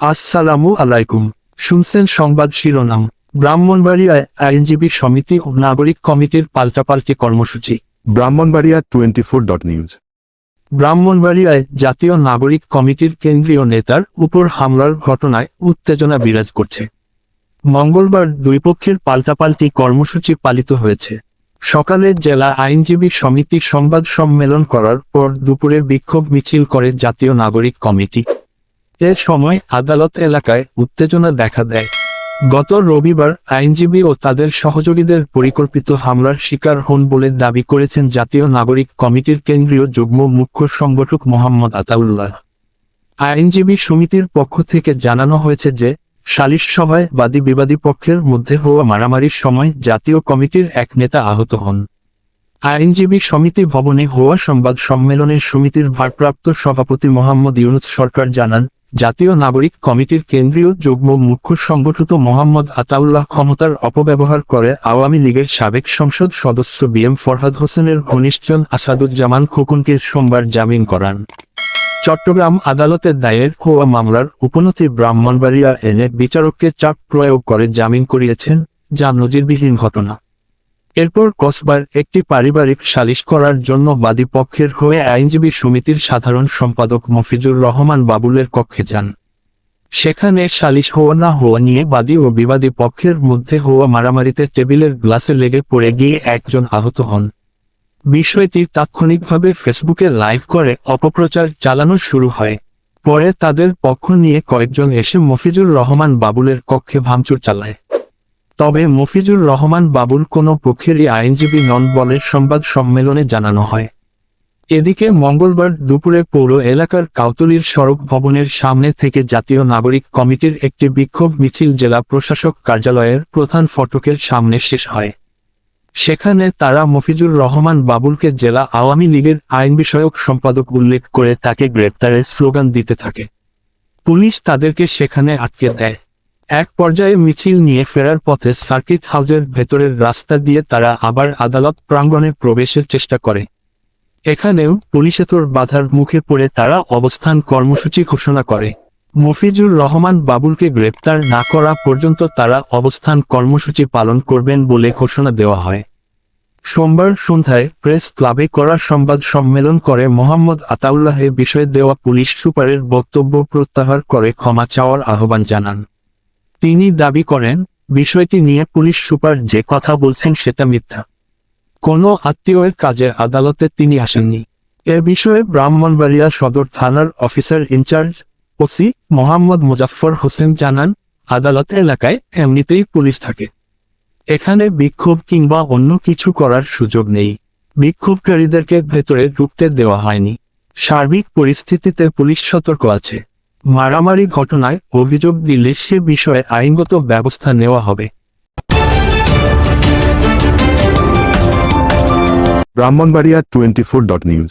আসসালামু আলাইকুম। শুনছেন সংবাদ শিরোনাম। ব্রাহ্মণবাড়িয়ায় আইনজীবী সমিতি ও নাগরিক কমিটির পাল্টাপাল্টি কর্মসূচি। Brahmanbaria twenty four dot news. ব্রাহ্মণবাড়িয়ায় জাতীয় নাগরিক কমিটির কেন্দ্রীয় নেতার উপর হামলার ঘটনায় উত্তেজনা বিরাজ করছে। মঙ্গলবার দুই পক্ষের পাল্টাপাল্টি কর্মসূচি পালিত হয়েছে। সকালে জেলা আইনজীবী সমিতি সংবাদ সম্মেলন করার পর দুপুরে বিক্ষোভ মিছিল করে জাতীয় নাগরিক কমিটি। এ সময় আদালত এলাকায় উত্তেজনা দেখা দেয়। গত রবিবার আইনজীবী ও তাদের সহযোগীদের পরিকল্পিত হামলার শিকার হন বলে দাবি করেছেন জাতীয় নাগরিক কমিটির কেন্দ্রীয় যুগ্ম মুখ্য সংগঠক মোহাম্মদ আতাউল্লাহ। আইনজীবী সমিতির পক্ষ থেকে জানানো হয়েছে যে, সালিশ সভায় বাদী বিবাদী পক্ষের মধ্যে হওয়া মারামারির সময় জাতীয় কমিটির এক নেতা আহত হন। আইনজীবী সমিতি ভবনে হওয়া সংবাদ সম্মেলনে সমিতির ভারপ্রাপ্ত সভাপতি মোহাম্মদ ইউনুস সরকার জানান জাতীয় নাগরিক কমিটির কেন্দ্রীয় যুগ্ম মুখ্য সংগঠিত মোহাম্মদ আতাউল্লাহ ক্ষমতার অপব্যবহার করে আওয়ামী লীগের সাবেক সংসদ সদস্য বি এম ফরহাদ হোসেনের ঘনিষ্ঠজন আসাদুজ্জামান খোকনকে সোমবার জামিন করান। চট্টগ্রাম আদালতে দায়ের হওয়া মামলার উপনতি ব্রাহ্মণবাড়িয়া এনে বিচারককে চাপ প্রয়োগ করে জামিন করিয়েছেন, যা নজিরবিহীন ঘটনা। এরপর কসবার একটি পারিবারিক সালিশ করার জন্য বাদী পক্ষের হয়ে আইনজীবী সমিতির সাধারণ সম্পাদক মফিজুর রহমান বাবুলের কক্ষে যান। সেখানে সালিশ হওয়া না হওয়া নিয়ে বাদী ও বিবাদী পক্ষের মধ্যে হওয়া মারামারিতে টেবিলের গ্লাসে লেগে পড়ে গিয়ে একজন আহত হন। বিষয়টি তাৎক্ষণিকভাবে ফেসবুকে লাইভ করে অপপ্রচার চালানো শুরু হয়। পরে তাদের পক্ষ নিয়ে কয়েকজন এসে মফিজুর রহমান বাবুলের কক্ষে ভাঙচুর চালায়। তবে মফিজুর রহমান বাবুল কোনো পক্ষেরই আইনজীবী নন বলে সংবাদ সম্মেলনে জানানো হয়। এদিকে মঙ্গলবার দুপুরে পৌর এলাকার কাউতলির সড়ক ভবনের সামনে থেকে জাতীয় নাগরিক কমিটির একটি বিক্ষোভ মিছিল জেলা প্রশাসক কার্যালয়ের প্রধান ফটকের সামনে শেষ হয়। সেখানে তারা মফিজুর রহমান বাবুলকে জেলা আওয়ামী লীগের আইন বিষয়ক সম্পাদক উল্লেখ করে তাকে গ্রেপ্তারের স্লোগান দিতে থাকে। পুলিশ তাদেরকে সেখানে আটকে দেয়। এক পর্যায়ে মিছিল নিয়ে ফেরার পথে সার্কিট হাউজের ভেতরের রাস্তা দিয়ে তারা আবার আদালত প্রাঙ্গণে প্রবেশের চেষ্টা করে। এখানেও পুলিশেতর বাধার মুখে পড়ে তারা অবস্থান কর্মসূচি ঘোষণা করে। মফিজুর রহমান বাবুলকে গ্রেপ্তার না করা পর্যন্ত তারা অবস্থান কর্মসূচি পালন করবেন বলে ঘোষণা দেওয়া হয়। সোমবার সন্ধ্যায় প্রেস ক্লাবে করা সংবাদ সম্মেলন করে মোহাম্মদ আতাউল্লাহ বিষয়ে দেওয়া পুলিশ সুপারের বক্তব্য প্রত্যাহার করে ক্ষমা চাওয়ার আহ্বান জানান। তিনি দাবি করেন, বিষয়টি নিয়ে পুলিশ সুপার যে কথা বলছেন সেটা মিথ্যা। কোনো আত্মীয়ের কাজে আদালতে তিনি আসেননি। এ বিষয়ে ব্রাহ্মণবাড়িয়া সদর থানার officer in charge OC Mohammad Muzaffar Hossain জানান, আদালত এলাকায় এমনিতেই পুলিশ থাকে। এখানে বিক্ষোভ কিংবা অন্য কিছু করার সুযোগ নেই। বিক্ষোভকারীদেরকে ভেতরে ঢুকতে দেওয়া হয়নি। সার্বিক পরিস্থিতিতে পুলিশ সতর্ক আছে। মারামারি ঘটনায় অভিযোগ দিলে সে বিষয়ে আইনগত ব্যবস্থা নেওয়া হবে। Brahmanbaria twenty four dot news.